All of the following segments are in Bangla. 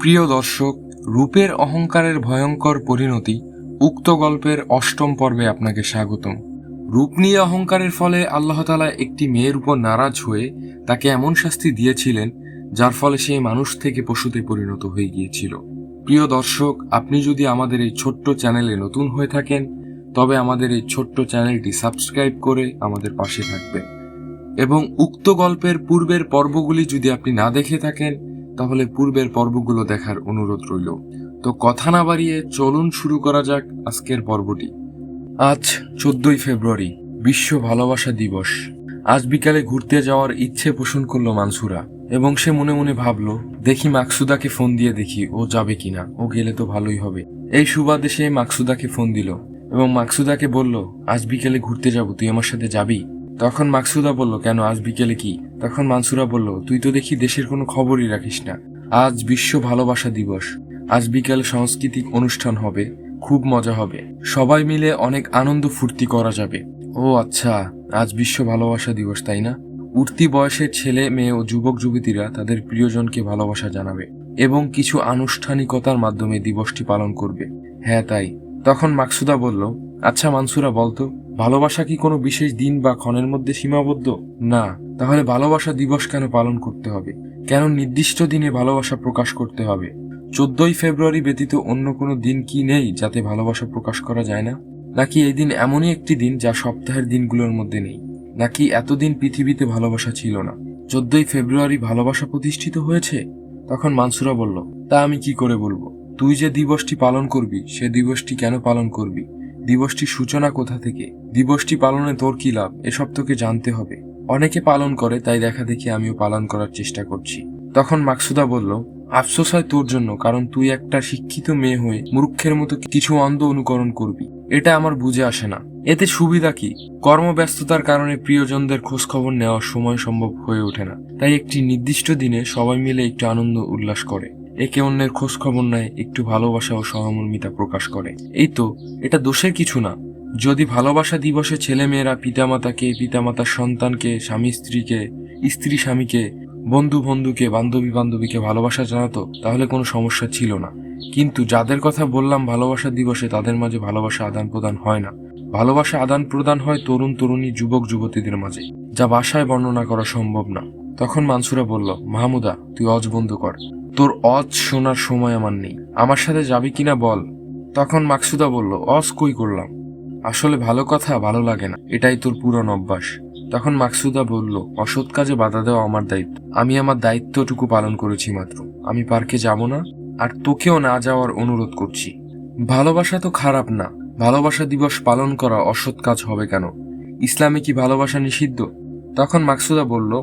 প্রিয় দর্শক, রূপের অহংকারের ভয়ঙ্কর পরিণতি উক্ত গল্পের অষ্টম পর্বে আপনাকে স্বাগতম। রূপ নিয়ে অহংকারের ফলে আল্লাহ তালা একটি মেয়ের উপর নারাজ হয়ে তাকে এমন শাস্তি দিয়েছিলেন, যার ফলে সে মানুষ থেকে পশুতে পরিণত হয়ে গিয়েছিল। প্রিয় দর্শক, আপনি যদি আমাদের এই ছোট্ট চ্যানেলে নতুন হয়ে থাকেন, তবে আমাদের এই ছোট্ট চ্যানেলটি সাবস্ক্রাইব করে আমাদের পাশে থাকবেন। এবং উক্ত গল্পের পূর্বের পর্বগুলি যদি আপনি না দেখে থাকেন তাহলে পূর্বের পর্বগুলো দেখার অনুরোধ রইল। তো কথা না বাড়িয়ে চলুন শুরু করা যাক আজকের পর্বটি। আজ চোদ্দই ফেব্রুয়ারি, বিশ্ব ভালোবাসা দিবস। আজ বিকালে ঘুরতে যাওয়ার ইচ্ছে পোষণ করল মানসুরা এবং সে মনে মনে ভাবলো, দেখি মাকসুদাকে ফোন দিয়ে দেখি ও যাবে কিনা, ও গেলে তো ভালোই হবে। এই সুবাদে সে মাকসুদাকে ফোন দিল এবং মাকসুদাকে বলল, আজ বিকেলে ঘুরতে যাব, তুই আমার সাথে যাবি? তখন মাকসুদা বলল, কেন? আজ বিকেলে কি? তখন মানসুরা বলল, তুই তো দেখি দেশের কোনো খবরই রাখিস না। আজ বিশ্ব ভালোবাসা দিবস। আজ বিকেলে সাংস্কৃতিক অনুষ্ঠান হবে। খুব মজা হবে। সবাই মিলে অনেক আনন্দ ফুর্তি করা যাবে। ও আচ্ছা আজ বিশ্ব ভালোবাসা দিবস, তাই না? উঠতি বয়সের ছেলে, মেয়ে ও যুবক যুবতীরা তাদের প্রিয়জনকে ভালোবাসা জানাবে এবং কিছু আনুষ্ঠানিকতার মাধ্যমে দিবসটি পালন করবে। হ্যাঁ তাই। তখন মাকসুদা বলল আচ্ছা মানসুরা বলতো ভালোবাসা কি কোনো বিশেষ দিন বা ক্ষণের মধ্যে সীমাবদ্ধ? না। তাহলে ভালোবাসা দিবস কেন পালন করতে হবে? কেন নির্দিষ্ট দিনে ভালোবাসা প্রকাশ করতে হবে? চোদ্দই ফেব্রুয়ারি ব্যতীত অন্য কোনো দিন কি নেই যাতে ভালোবাসা প্রকাশ করা যায় না? নাকি এই দিন এমনই একটি দিন যা সপ্তাহের দিনগুলোর মধ্যে নেই? নাকি এতদিন পৃথিবীতে ভালোবাসা ছিল না? চোদ্দই ফেব্রুয়ারি ভালোবাসা প্রতিষ্ঠিত হয়েছে? তখন মানসুরা বলল, তা আমি কি করে বলব? তুই যে দিবসটি পালন করবি, সে দিবসটি কেন পালন করবি? দিবসটির সূচনা কোথা থেকে? দিবসটি পালনে তোর কি লাভ? এসব তোকে জানতে হবে। অনেকে পালন করে, তাই দেখা দেখি আমিও পালন করার চেষ্টা করছি। তখন মাকসুদা বলল, আফসোস হয় তোর জন্য, কারণ তুই একটা শিক্ষিত মেয়ে হয়ে মূর্খের মতো কিছু অন্ধ অনুকরণ করবি। এটা আমার বুঝে আসে না। এতে সুবিধা কি? কর্মব্যস্ততার কারণে প্রিয়জনদের খোঁজ খবর নেওয়ার সময় সম্ভব হয়ে ওঠে না। তাই একটি নির্দিষ্ট দিনে সবাই মিলে একটু আনন্দ উল্লাস করে। একে অন্যের খোঁজ খবর নেয়, একটু ভালোবাসা ও সহমর্মিতা প্রকাশ করে। এই তো, এটা দোষের কিছু না। যদি ভালোবাসা দিবসে ছেলে ছেলেমেয়েরা পিতামাতাকে, পিতামাতার সন্তানকে, স্বামী স্ত্রীকে, স্ত্রী স্বামীকে, বন্ধু বন্ধুকে, বান্ধবী বান্ধবীকে ভালোবাসা জানাতো, তাহলে কোনো সমস্যা ছিল না। কিন্তু যাদের কথা বললাম, ভালোবাসা দিবসে তাদের মাঝে ভালোবাসা আদান প্রদান হয় না। ভালোবাসা আদান প্রদান হয় তরুণ তরুণী, যুবক যুবতীদের মাঝে, যা ভাষায় বর্ণনা করা সম্ভব না। তখন মানসুরা বলল, মাহমুদা, তুই অজ বন্ধ কর। তোর অজ শোনার সময় আমার নেই। আমার সাথে যাবি কিনা বল। তখন মাকসুদা বলল, অজ কই করলাম? আসলে ভালো কথা, ভালো লাগে না। এটাই তোর পুরন অভ্যাস। তখন মাকসুদা বলল, অসৎ কাজে বাধা দেওয়া আমার দায়িত্ব। আমি আমার দায়িত্বটুকু পালন করেছি মাত্র। আমি পার্কে যাব না, আর তোকেও না যাওয়ার অনুরোধ করছি। ভালোবাসা তো খারাপ না। ভালোবাসা দিবস পালন করা অসৎ কাজ হবে কেন? ইসলামে কি ভালোবাসা নিষিদ্ধ? তখন মাকসুদা বলল,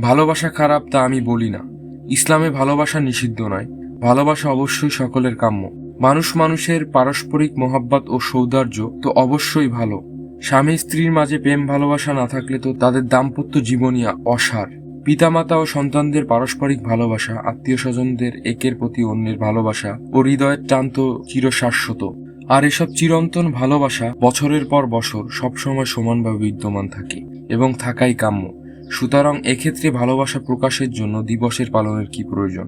ভালোবাসা খারাপ তা আমি বলি না। ইসলামে ভালোবাসা নিষিদ্ধ নয়, ভালোবাসা অবশ্যই সকলের কাম্য। মানুষ মানুষের পারস্পরিক মহাব্বত ও সৌন্দর্য তো অবশ্যই ভালো। স্বামী স্ত্রীর মাঝে প্রেম ভালোবাসা না থাকলে তো তাদের দাম্পত্য জীবনী অসার। পিতামাতা ও সন্তানদের পারস্পরিক ভালোবাসা আত্মীয় স্বজনদের একের প্রতি অন্যের ভালোবাসা ও হৃদয়ের টান তো চিরশাশ্বত। আর এসব চিরন্তন ভালোবাসা বছরের পর বছর সবসময় সমানভাবে বিদ্যমান থাকে এবং থাকাই কাম্য। সুতরাং এক্ষেত্রে ভালোবাসা প্রকাশের জন্য দিবসের পালনের কি প্রয়োজন?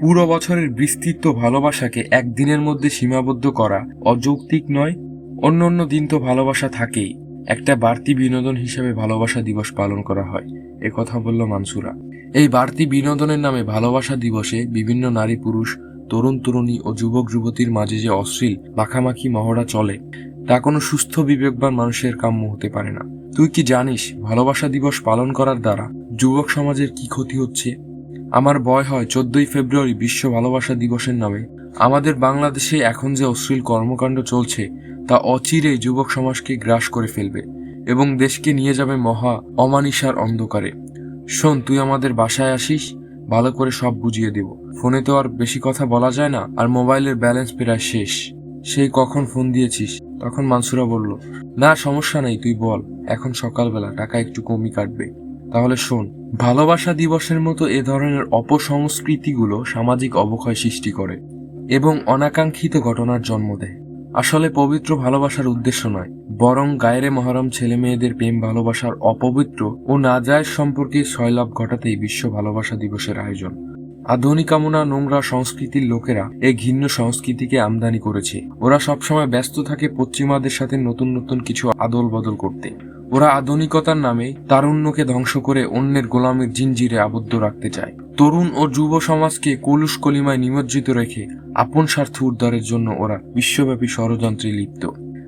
পুরো বছরের বিস্তৃত ভালোবাসাকে একদিনের মধ্যে সীমাবদ্ধ করা অযৌক্তিক নয় অন্য অন্য দিন তো ভালোবাসা থাকেই। একটা বাড়তি বিনোদন হিসেবে ভালোবাসা দিবস পালন করা হয়, এ কথা বলল মানসুরা। এই বাড়তি বিনোদনের নামে ভালোবাসা দিবসে বিভিন্ন নারী পুরুষ, তরুণ তরুণী ও যুবক যুবতীর মাঝে যে অশ্লীল মাখামাখি মহড়া চলে, তা কোনো সুস্থ বিবেকবান মানুষের কাম্য হতে পারে না। তুই কি জানিস ভালোবাসা দিবস পালন করার দ্বারা যুবক সমাজের কি ক্ষতি হচ্ছে? আমার বয় হয় চোদ্দই ফেব্রুয়ারি বিশ্ব ভালোবাসা দিবসের নামে। আমাদের বাংলাদেশে এখন যে অশ্লীল কর্মকাণ্ড চলছে, তা অচিরে যুবক সমাজকে গ্রাস করে ফেলবে এবং দেশকে নিয়ে যাবে মহা অমানিসার অন্ধকারে। শোন, তুই আমাদের বাসায় আসিস, ভালো করে সব বুঝিয়ে দেব। ফোনে তো আর বেশি কথা বলা যায় না, আর মোবাইলের ব্যালেন্স প্রায় শেষ। সেই কখন ফোন দিয়েছিস? তখন মানসুরা বলল, না, সমস্যা নেই, তুই বল। এখন সকালবেলা, টাকা একটু কমই কাটবে। তাহলে শোন, ভালোবাসা দিবসের মতো এ ধরনের অপসংস্কৃতিগুলো সামাজিক অবক্ষয় সৃষ্টি করে এবং অনাকাঙ্ক্ষিত ঘটনার জন্ম দেয়। আসলে পবিত্র ভালোবাসার উদ্দেশ্য নয়, বরং গায়েরে মহরম ছেলে মেয়েদের প্রেম, ভালোবাসার অপবিত্র ও নাজায়জ সম্পর্কে সয়লাভ ঘটাতেই বিশ্ব ভালোবাসা দিবসের আয়োজন। আধুনিকামনা নোংরা সংস্কৃতির লোকেরা এই ঘিন্ন সংস্কৃতিকে আমদানি করেছে। ওরা সবসময় ব্যস্ত থাকে পশ্চিমাদের সাথে নতুন নতুন কিছু আদল বদল করতে। ওরা আধুনিকতার নামে তারুণ্যকে ধ্বংস করে অন্যের গোলামের জিঞ্জিরে আবদ্ধ রাখতে চায়। তরুণ ও যুব সমাজকে কলুষ কলিমায় নিমজ্জিত রেখে আপন স্বার্থ উদ্ধারের জন্য ওরা বিশ্বব্যাপী ষড়যন্ত্রে লিপ্ত।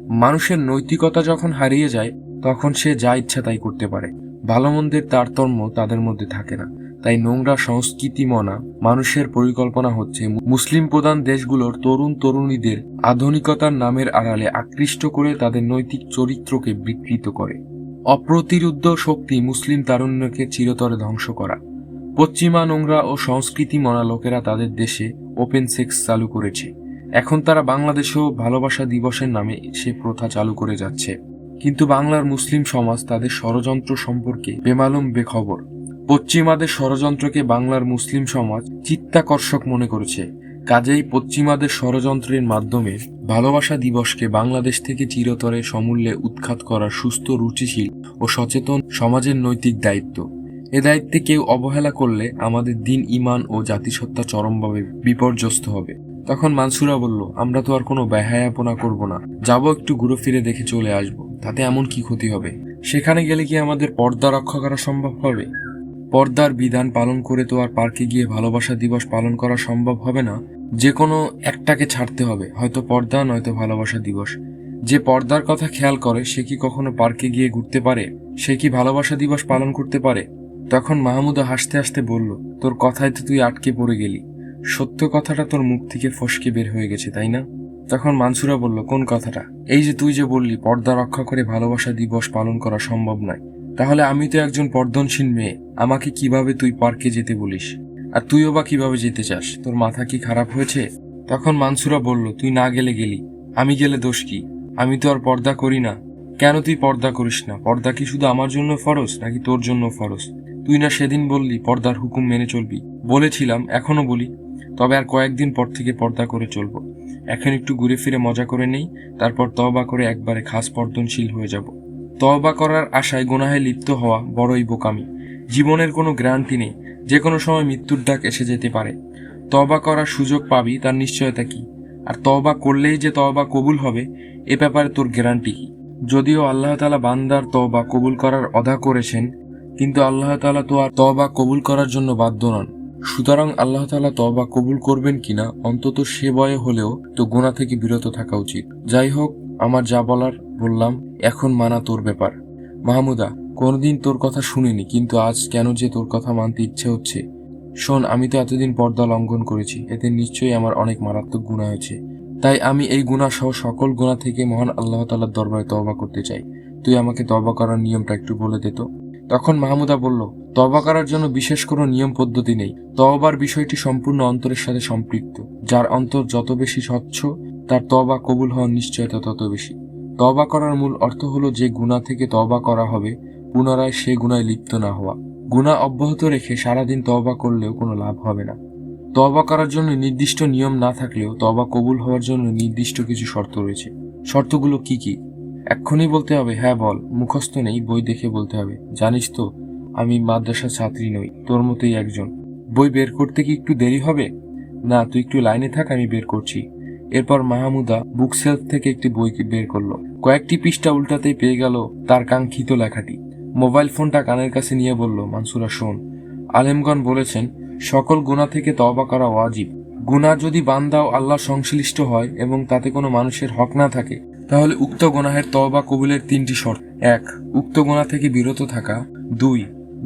মানুষের নৈতিকতা যখন হারিয়ে যায়, তখন সে যা ইচ্ছা তাই করতে পারে। ভালো মন্দের তারতম্য তাদের মধ্যে থাকে না। তাই নোংরা সংস্কৃতি মনা মানুষের পরিকল্পনা হচ্ছে মুসলিম প্রধান দেশগুলোর তরুণ তরুণীদের আধুনিকতার নামের আড়ালে আকৃষ্ট করে তাদের নৈতিক চরিত্রকে বিকৃত করে। অপ্রতিরুদ্ধ শক্তি মুসলিম তারুণ্যকে চিরতরে ধ্বংস করা। পশ্চিমা নোংরা ও সংস্কৃতি মনা লোকেরা তাদের দেশে ওপেন সেক্স চালু করেছে। এখন তারা বাংলাদেশেও ভালোবাসা দিবসের নামে সে প্রথা চালু করে যাচ্ছে। কিন্তু বাংলার মুসলিম সমাজ তাদের ষড়যন্ত্র সম্পর্কে বেমালুম বেখবর। পশ্চিমাদের ষড়যন্ত্রকে বাংলার মুসলিম সমাজ চিত্তাকর্ষক মনে করেছে। কাজেই পশ্চিমাদের ষড়যন্ত্রের মাধ্যমে ভালোবাসা দিবসকে বাংলাদেশ থেকে চিরতরে সমূল্যে উৎখাত করা সুস্থ, রুচিশীল ও সচেতন সমাজের নৈতিক দায়িত্ব। এ দায়িত্বে কেউ অবহেলা করলে আমাদের দিন ইমান ও জাতিসত্তা চরমভাবে বিপর্যস্ত হবে। তখন মানসুরা বলল, আমরা তো আর কোনো ব্যহায়াপনা করব না। যাব একটু ঘুরে ফিরে দেখে চলে আসব। তাতে এমন কি ক্ষতি হবে? সেখানে গেলে কি আমাদের পর্দা রক্ষা করা সম্ভব হবে? পর্দার বিধান পালন করে তো আর পার্কে গিয়ে ভালোবাসা দিবস পালন করা সম্ভব হবে না। যে কোনো একটাকে ছাড়তে হবে, হয়তো পর্দা, নয়তো ভালোবাসা দিবস। যে পর্দার কথা খেয়াল করে, সে কি কখনো পার্কে গিয়ে ঘুরতে পারে? সে কি ভালোবাসা দিবস পালন করতে পারে? তখন মাহমুদা হাসতে হাসতে বলল, তোর কথায় তো তুই আটকে পড়ে গেলি। সত্য কথাটা তোর মুখ থেকে ফসকে বের হয়ে গেছে, তাই না? তখন মানসুরা বলল, কোন কথাটা? এই যে তুই যে বললি, পর্দা রক্ষা করে ভালোবাসা দিবস পালন করা সম্ভব নয়। তাহলে আমি তো একজন পর্দনশীল মেয়ে। আমাকে কীভাবে তুই পার্কে যেতে বলিস? আর তুইও বা কীভাবে যেতে চাস? তোর মাথা কি খারাপ হয়েছে? তখন মানসুরা বলল, তুই না গেলে গেলি। আমি গেলে দোষ কি? আমি তো আর পর্দা করি না। কেন তুই পর্দা করিস না? পর্দা কি শুধু আমার জন্য ফরজ, নাকি তোর জন্য ফরজ? তুই না সেদিন বললি, পর্দার হুকুম মেনে চলবি। বলেছিলাম, এখনও বলি। তবে আর কয়েকদিন পর থেকে পর্দা করে চলবো। এখন একটু ঘুরে ফিরে মজা করে নেই, তারপর তবা করে একবারে খাস পর্দনশীল হয়ে যাব। তবা করার আশায় গোনাহে লিপ্ত হওয়া বড়ই বোকামি। জীবনের কোনো গ্যারান্টি নেই যে কোনো সময় মৃত্যুর ডাক এসে যেতে পারে। তবা করার সুযোগ পাবি, তার নিশ্চয়তা কি? আর তবা করলেই যে তবা কবুল হবে, এ ব্যাপারে তোর গ্যারান্টি কি? যদিও আল্লাহ তালা বান্দার তবা কবুল করার অধা করেছেন, কিন্তু আল্লাহ তালা তো আর তবা কবুল করার জন্য বাধ্য নন। সুতরাং আল্লাহ তালা তবা কবুল করবেন কিনা অন্তত সে বয়ে হলেও তো গোনা থেকে বিরত থাকা উচিত। যাই হোক, আমার যা বলার বললাম। এখন মানা তোর ব্যাপার। মাহমুদা, কোনোদিন তোর কথা শুনিনি, কিন্তু আজ কেন যে তোর কথা মানতে ইচ্ছে হচ্ছে? শোন, আমি তো এতদিন পর্দা লঙ্ঘন করেছি, এতে নিশ্চয়ই আমার অনেক মারাত্মক গুণা হয়েছে। তাই আমি এই গুণা সহ সকল গুণা থেকে মহান আল্লাহ তালার দরবারে তবা করতে চাই। তুই আমাকে তবা করার নিয়মটা একটু বলে দে তখন মাহমুদা বলল তবা করার জন্য বিশেষ কোনো নিয়ম পদ্ধতি নেই। তবার বিষয়টি সম্পূর্ণ অন্তরের সাথে সম্পৃক্ত। যার অন্তর যত বেশি স্বচ্ছ, তার তবা কবুল হওয়ার নিশ্চয়তা তত বেশি। তবা করার মূল অর্থ হলো যে গুণা থেকে তবা করা হবে, পুনরায় সে গুণায় লিপ্ত না হওয়া। গুণা অব্যাহত রেখে সারাদিন তবা করলেও কোনো লাভ হবে না। তবা করার জন্য নির্দিষ্ট নিয়ম না থাকলেও তবা কবুল হওয়ার জন্য নির্দিষ্ট কিছু শর্ত রয়েছে। শর্তগুলো কি কি? এক্ষুনি বলতে হবে হ্যাঁ বল, মুখস্থ নেই, বই দেখে বলতে হবে। জানিস তো, আমি মাদ্রাসা ছাত্রী নই, তোর মতোই একজন। বই বের করতে কি একটু দেরি হবে? না, তুই একটু লাইনে থাক, আমি বের করছি। এরপর মাহমুদা বুক সেলফ থেকে একটি বই বের করল। কয়েকটি পৃষ্ঠা উল্টাতেই পেয়ে গেল তার কাঙ্ক্ষিত লেখাটি। মোবাইল ফোনটা কানের কাছে নিয়ে বলল, মানসুরা, শোন, আলেমগণ বলেছেন, সকল গুণা থেকে তবা করা ওয়াজিব। গুণা যদি বান্দাও আল্লাহ সংশ্লিষ্ট হয় এবং তাতে কোনো মানুষের হক না থাকে, তাহলে উক্ত গুনাহের তবা কবুলের তিনটি শর্ত। এক, উক্ত গুণা থেকে বিরত থাকা। দুই,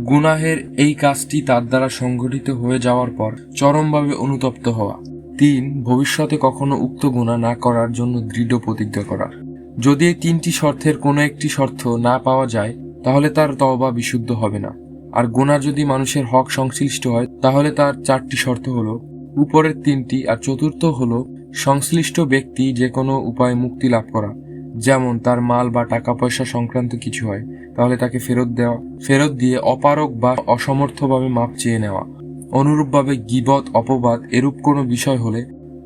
গুনাহের এই কাজটি তার দ্বারা সংঘটিত হয়ে যাওয়ার পর চরমভাবে অনুতপ্ত হওয়া। তিন, ভবিষ্যতে কখনো উক্ত গুণা না করার জন্য দৃঢ় প্রতিজ্ঞা করা যদি এই তিনটি শর্তের কোনো একটি শর্ত না পাওয়া যায়, তাহলে তার তওবা বিশুদ্ধ হবে না। আর গোনা যদি মানুষের হক সংশ্লিষ্ট হয়, তাহলে তার চারটি শর্ত হলো, উপরের তিনটি আর চতুর্থ হলো, সংশ্লিষ্ট ব্যক্তি যে কোনো উপায়ে মুক্তি লাভ করা। যেমন তার মাল বা টাকা পয়সা সংক্রান্ত কিছু হয়, তাহলে তাকে ফেরত দেওয়া, ফেরত দিয়ে অপারক বা অসমর্থভাবে মাপ চেয়ে নেওয়া। অনুরূপভাবে গিবত, অপবাদ এরূপ কোনো বিষয় হলে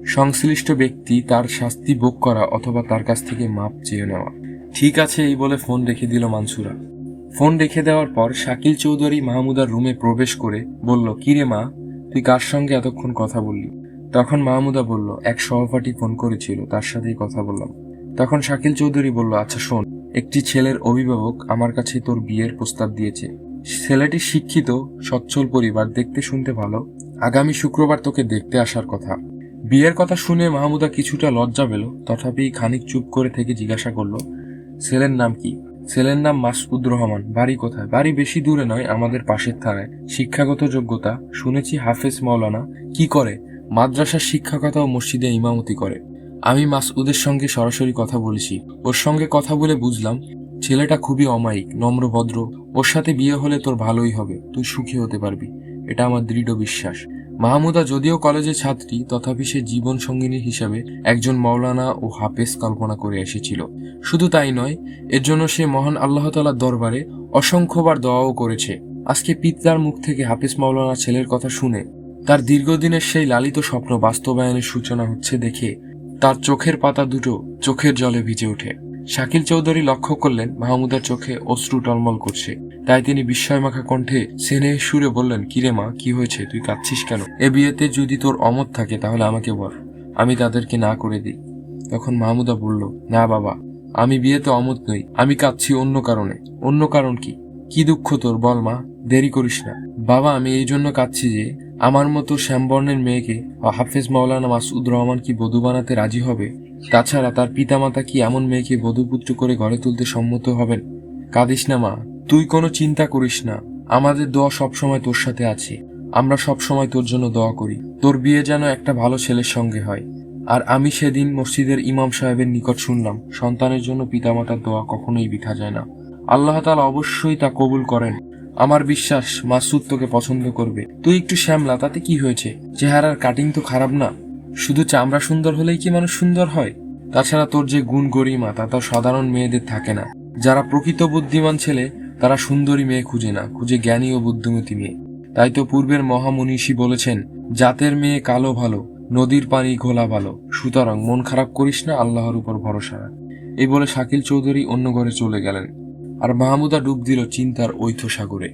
সংশ্লিষ্ট ব্যক্তি তার শাস্তি ভোগ করা অথবা তার কাছ থেকে মাপ চেয়ে নেওয়া। ঠিক আছে, এই বলে ফোন রেখে দিল মানসুরা। ফোন রেখে দেওয়ার পর শাকিল চৌধুরী মাহমুদার রুমে প্রবেশ করে বলল কিরে মা, তুই কার সঙ্গে এতক্ষণ কথা বললি? তখন মাহমুদা বলল, এক সহপাঠী ফোন করেছিল, তার সাথেই কথা বললাম। তখন শাকিল চৌধুরী বলল আচ্ছা শোন, একটি ছেলের অভিভাবক আমার কাছে তোর বিয়ের প্রস্তাব দিয়েছে। ছেলেটি শিক্ষিত, সচ্ছল পরিবার, দেখতে শুনতে ভালো। আগামী শুক্রবার তোকে দেখতে আসার কথা। বিয়ের কথা শুনে মাহমুদা কিছুটা লজ্জা পেল। তথাপি খানিক চুপ করে থেকে জিজ্ঞাসা করল, ছেলের নাম কি? ছেলের নাম মাসউদ রহমান। বাড়ি কোথায়? বাড়ি বেশি দূরে নয়, আমাদের পাশের থানায়। শিক্ষাগত যোগ্যতা, শুনেছি হাফেজ মাওলানা। কি করে? মাদ্রাসার শিক্ষকতা ও মসজিদে ইমামতি করে। আমি মাসউদের সঙ্গে সরাসরি কথা বলেছি। ওর সঙ্গে কথা বলে বুঝলাম ছেলেটা খুবই অমায়িক, নম্র, ভদ্র। ওর সাথে বিয়ে হলে তোর ভালোই হবে, তুই সুখী হতে পারবি। এটা আমার দৃঢ় বিশ্বাস। মাহমুদা যদিও কলেজের ছাত্রী, তথাপি সে জীবন সঙ্গিনী হিসাবে একজন মৌলানা ও হাফেজ কল্পনা করে এসেছিল। শুধু তাই নয়, এর জন্য সে মহান আল্লাহ তালার দরবারে অসংখ্যবার দোয়াও করেছে। আজকে পিতার মুখ থেকে হাফেজ মাওলানা ছেলের কথা শুনে তার দীর্ঘদিনের সেই লালিত স্বপ্ন বাস্তবায়নের সূচনা হচ্ছে দেখে তার চোখের পাতা দুটো চোখের জলে ভিজে ওঠে। শাকিল চৌধুরী লক্ষ্য করলেন মাহমুদার চোখে অশ্রু টলমল করছে। তাই তিনি বিস্ময়মাখা কণ্ঠে সেনে সুরে বললেন কিরে মা, কি হয়েছে? তুই কাঁদছিস কেন? এ বিয়েতে যদি তোর অমত থাকে, তাহলে আমাকে বল। আমি তাদেরকে না করে দিই। তখন মাহমুদা বলল, না বাবা, আমি বিয়েতে অমত নই, আমি কাঁদছি অন্য কারণে। অন্য কারণ কি? কি দুঃখ তোর? বল মা, দেরি করিস না। বাবা, আমি এই জন্য কাঁদছি যে আমার মতো শ্যামবর্ণের মেয়েকে হাফেজ মাওলানা মাসুদ রহমান কি বধূ বানাতে রাজি হবে? তাছাড়া তার পিতামাতা কি এমন মেয়েকে বধূপুত্র করে ঘরে তুলতে সম্মত হবেন? কাঁদিস না, মা। তুই কোনো চিন্তা করিস না। আমাদের দোয়া সবসময় তোর সাথে আছে। আমরা সবসময় তোর জন্য দোয়া করি। তোর বিয়ে যেন একটা ভালো ছেলের সঙ্গে হয়। আর আমি সেদিন মসজিদের ইমাম সাহেবের নিকট শুনলাম, সন্তানের জন্য পিতামাতার দোয়া কখনোই বিঠা যায় না। আল্লাহ তালা অবশ্যই তা কবুল করেন। আমার বিশ্বাস মাসুদ তোকে পছন্দ করবে। তুই একটু শ্যামলা, তাতে কি হয়েছে? চেহারার কাটিং তো খারাপ না। শুধু চামড়া সুন্দর হলেই কি মানুষ সুন্দর হয়? তাছাড়া তোর যে গুণ গরিমা, তা তো সাধারণ মেয়েদের থাকে না। যারা প্রকৃত বুদ্ধিমান ছেলে, তারা সুন্দরী মেয়ে খুঁজে না, খুঁজে জ্ঞানী ও বুদ্ধিমতী মেয়ে। তাই তো পূর্বের মহামনীষী বলেছেন, জাতের মেয়ে কালো ভালো, নদীর পানি ঘোলা ভালো, সুতরাং মন খারাপ করিস না, আল্লাহর উপর ভরসা এই বলে শাকিল চৌধুরী অন্য ঘরে চলে গেলেন। আর মাহমুদা ডুব দিল চিন্তার ঐথ সাগরে